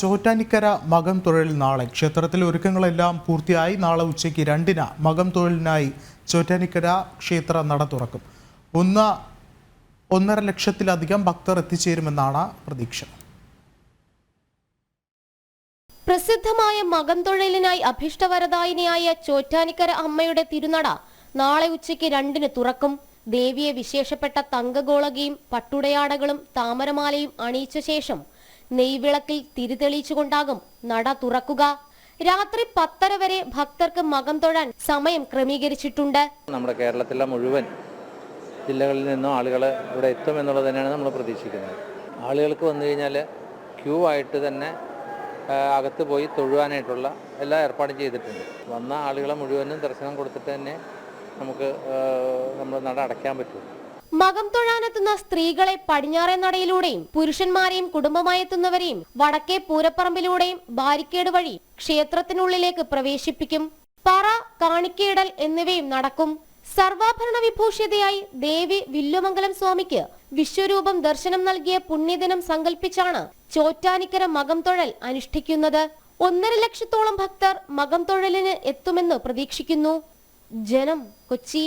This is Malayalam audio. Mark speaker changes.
Speaker 1: ചോറ്റാനിക്കര മകം തൊഴിൽ നാളെ. ക്ഷേത്രത്തിലെ ഒരുക്കങ്ങളെല്ലാം പൂർത്തിയായി. നാളെ ഉച്ചയ്ക്ക് രണ്ടിന് മകം തൊഴിലിനായി ചോറ്റാനിക്കര ക്ഷേത്ര നട തുറക്കും. ഒന്ന് ഒന്നര ലക്ഷത്തിലധികം ഭക്തർ എത്തിച്ചേരുമെന്നാണ് പ്രതീക്ഷ.
Speaker 2: പ്രസിദ്ധമായ മകം തൊഴിലിനായി അഭിഷ്ടവരദായിനിയായ ചോറ്റാനിക്കര അമ്മയുടെ തിരുനട നാളെ ഉച്ചയ്ക്ക് രണ്ടിന് തുറക്കും. ദേവിയെ വിശേഷപ്പെട്ട തങ്കഗോളകയും പട്ടുടയാടകളും താമരമാലയും അണിയിച്ച ശേഷം നെയ്വിളക്കിൽ തിരിതെളിച്ചുകൊണ്ടാകും നട തുറക്കുക. രാത്രി പത്തര വരെ ഭക്തർക്ക് മകം തൊഴാൻ സമയം ക്രമീകരിച്ചിട്ടുണ്ട്.
Speaker 3: നമ്മുടെ കേരളത്തിലെ മുഴുവൻ ജില്ലകളിൽ നിന്നും ആളുകൾ ഇവിടെ എത്തും എന്നുള്ളത് തന്നെയാണ് നമ്മൾ പ്രതീക്ഷിക്കുന്നത്. ആളുകൾക്ക് വന്നു കഴിഞ്ഞാൽ ക്യൂ ആയിട്ട് തന്നെ അകത്ത് പോയി തൊഴുവാനായിട്ടുള്ള എല്ലാ ഏർപ്പാടും ചെയ്തിട്ടുണ്ട്. വന്ന ആളുകളെ മുഴുവനും ദർശനം കൊടുത്തിട്ട് തന്നെ നമുക്ക് നമ്മൾ നട അടയ്ക്കാൻ പറ്റും.
Speaker 2: മകം തൊഴാനെത്തുന്ന സ്ത്രീകളെ പടിഞ്ഞാറേ നടയിലൂടെയും പുരുഷന്മാരെയും കുടുംബമായി എത്തുന്നവരെയും വടക്കേ പൂരപ്പറമ്പിലൂടെയും ബാരിക്കേഡ് വഴി ക്ഷേത്രത്തിനുള്ളിലേക്ക് പ്രവേശിപ്പിക്കും. പറ കാണിക്കയിടൽ എന്നിവയും നടക്കും. സർവാഭരണ വിഭൂഷിതയായി ദേവി വില്ലുമംഗലം സ്വാമിക്ക് വിശ്വരൂപം ദർശനം നൽകിയ പുണ്യദിനം സങ്കല്പിച്ചാണ് ചോറ്റാനിക്കര മകം തൊഴൽ അനുഷ്ഠിക്കുന്നത്. ഒന്നര ലക്ഷത്തോളം ഭക്തർ മകം തൊഴലിന് എത്തുമെന്ന് പ്രതീക്ഷിക്കുന്നു. ജനം കൊച്ചി.